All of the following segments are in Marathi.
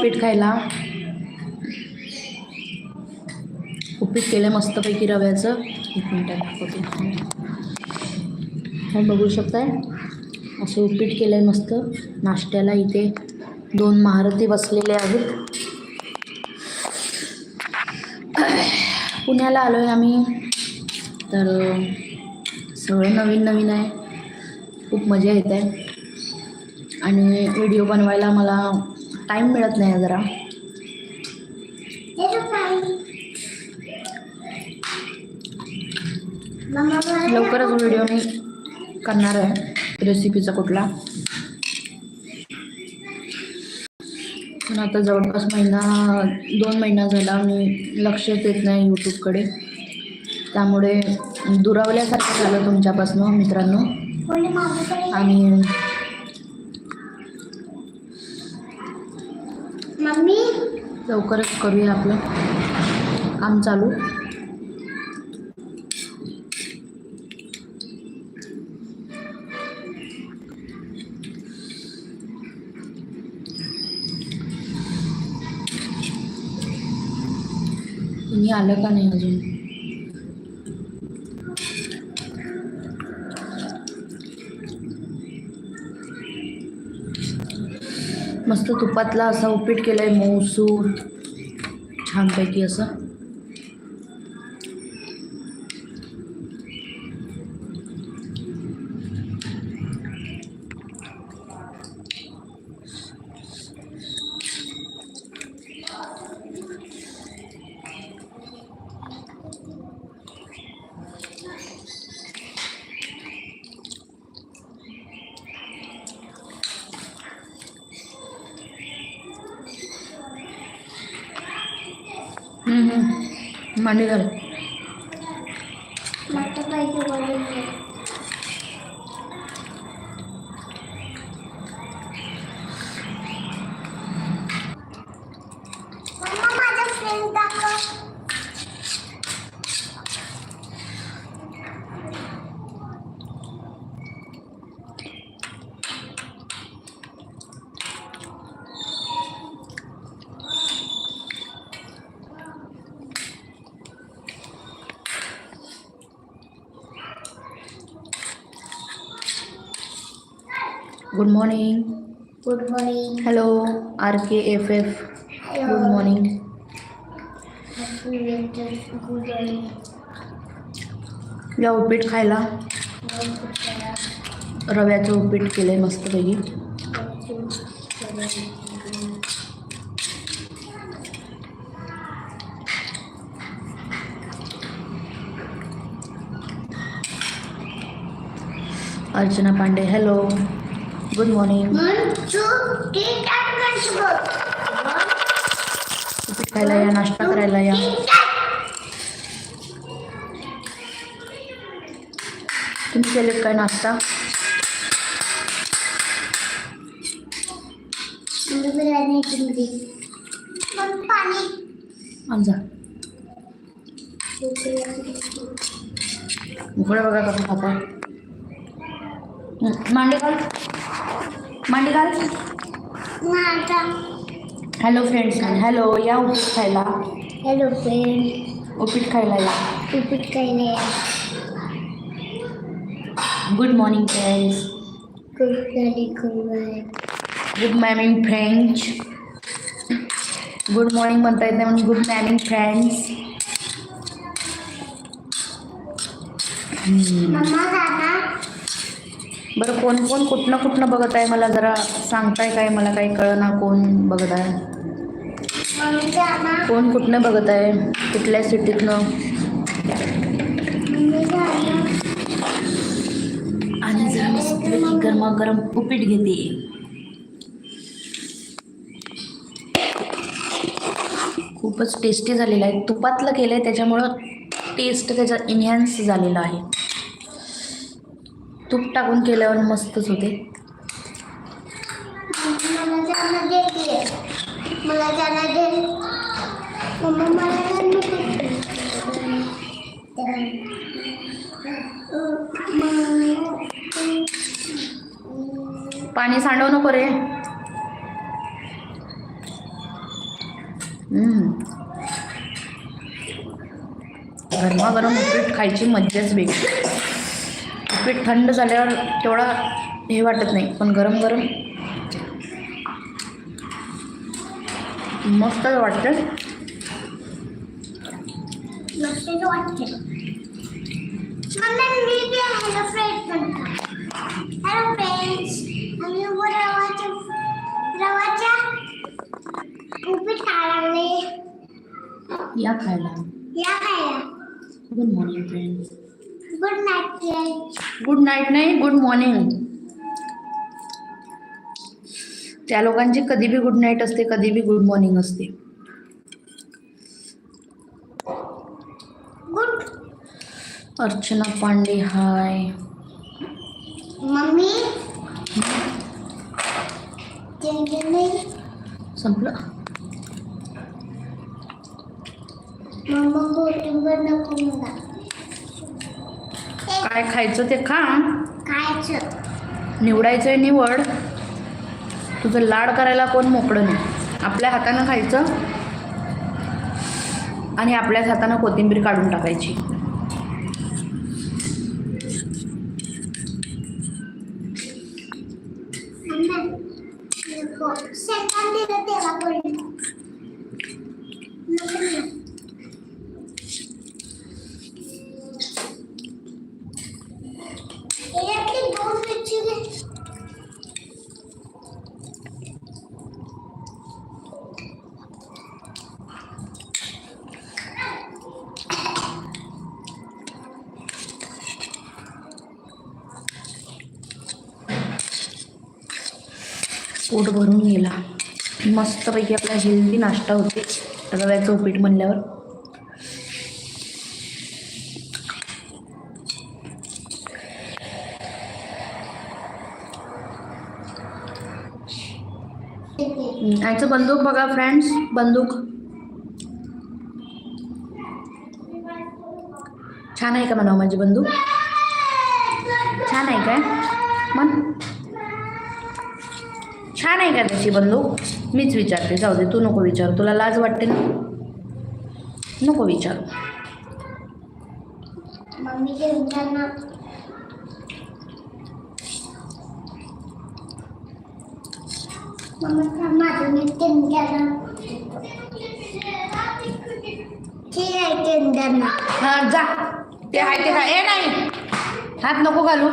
उपीट खायला. उपीट केलं मस्तपैकी रव्याचं. एक मिनटं दाखवते हे बघू शकताय? असं उपीट केलं आहे मस्त. नाश्त्याला इथे दोन महारथी बसलेले आहेत. पुण्याला आलो आहे आम्ही. तर सगळं नवीन नवीन आहे. खूप मजा येत आहे. आणि व्हिडिओ बनवायला मला टाईम मिळत नाही जरा. लवकरच व्हिडिओ मी करणार आहे. रेसिपीचा कुठला? पण आता जवळपास महिना दोन महिना झाला मी लक्ष देत नाही यूट्यूबकडे त्यामुळे दुरावल्यासारखं झालं तुमच्यापासून मित्रांनो. आणि मम्मी लवकरच करूया आपलं काम चालू. तुम्ही आलं का नाही अजून? मस्त तुपातला असा उपीट केलाय मऊसूर छानपैकी असं. मांडी घाल good morning good morning hello R K F F good morning या उपीट खायला? रव्याचं उपीट केलं आहे मस्तपैकी Archana Pandey hello good morning. उपीट खायला या नाश्ता करायला या. तुम्ही केलेत काय नाश्ता? उघडं बघा कसं खाता. मांडी घाल मांडी घाल. हॅलो फ्रेंड्स हॅलो या उपीट खायला. हॅलो फ्रेंड उपीट खायला या. उपीट खायला गुड मॉर्निंग फ्रेंड्स सारी खूप good morning friends good morning म्हणता येत नाही म्हणून गुड मॉर्निंग फ्रेंड्स मम्मा बरं कोण कोण कुठनं कुठनं बघत आहे मला जरा सांगताय काय? मला काही कळना कोण बघत आहे. कोण कुठनं बघत आहे? कुठल्या सिटीतनं? आणि जरा मस्तपैकी गरमागरम उपीट घेते. खूपच टेस्टी झालेलं आहे. तुपातलं केलं आहे त्याच्यामुळं टेस्ट त्याचा इन्हॅन्स झालेला आहे. तूप टाकून केल्यावर मस्तच होते. पाणी सांडवू नको रे. गरमागरम उपीट खायची मज्जाच वेगळी. उपीट थंड झाल्यावर तेवढा हे वाटत नाही पण गरम गरम मस्त वाटतं. या खायला. या खायला. Good morning friends good friends good night नाही गुड मॉर्निंग त्या लोकांची कधी बी गुड नाईट असते कधी बी गुड मॉर्निंग असते. Archana Pandey hi mummy. संपलं? मम्मा बोटिंगवर नको काय खायचं ते खा. खायचं. निवडायचं आहे निवड. तुझं लाड करायला कोण मोकळं नाही. आपल्या हातानं खायचं आणि आपल्याच हातानं कोथिंबीर काढून टाकायची मम्मा नको सेकंड दिलं तेव्हा पडलं नको ना. यातली दोन मिरची घे. पोट भरून गेला. मस्तपैकी आपला हेल्दी नाश्ता होते. रव्याचं उपीट म्हणल्यावर. हम्म, याचं बंदूक बघा फ्रेंड्स बंदूक. छान आहे का म्हणावं माझी बंदूक? छान आहे काय? मन छान आहे का त्याची बंदूक? मीच विचारते जाऊ दे तू नको विचारू. तुला लाज वाटते ना? नको विचारू. हां जा. ते आहे ते ए नाही. हात नको घालू.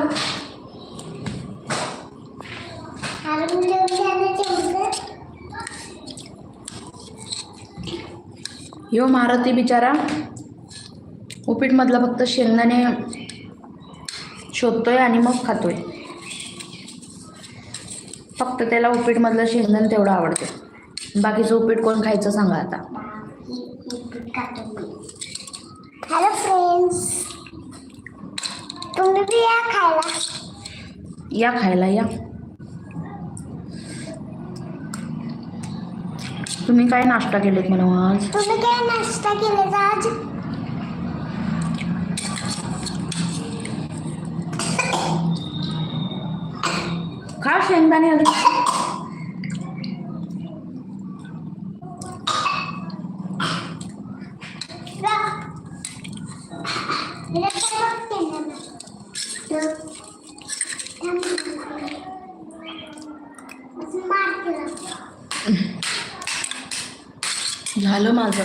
यो मारुती बिचारा. उपीटमधलं फक्त शेंगदाणे शोधतोय आणि मग खातोय. फक्त त्याला उपीटमधलं शेंगदाणे तेवढं आवडतं. बाकीचं उपीट कोण खायचं सांगा आता. हॅलो फ्रेंड्स तुम्ही या खायला. या खायला या. तुम्ही काय नाश्ता केलेत म्हणा आज? तुम्ही काय नाश्ता केलेला आज? खा शेंगदाणे अजून. झालं माझं.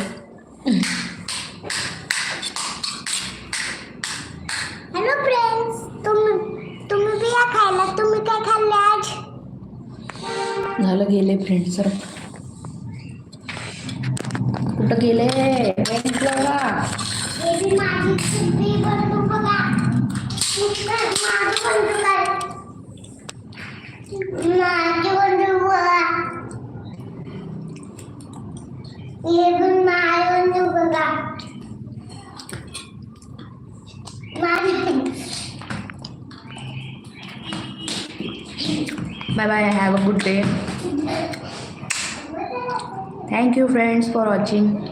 हॅलो फ्रेंड्स तुम्ही तुम्ही बी या खायला. तुम्ही काय खाल्ले आज? झालं गेले फ्रेंड सर कुठं गेले? फ्रेंड्स बघा. Bye bye. Have a good day. Thank you, friends, for watching.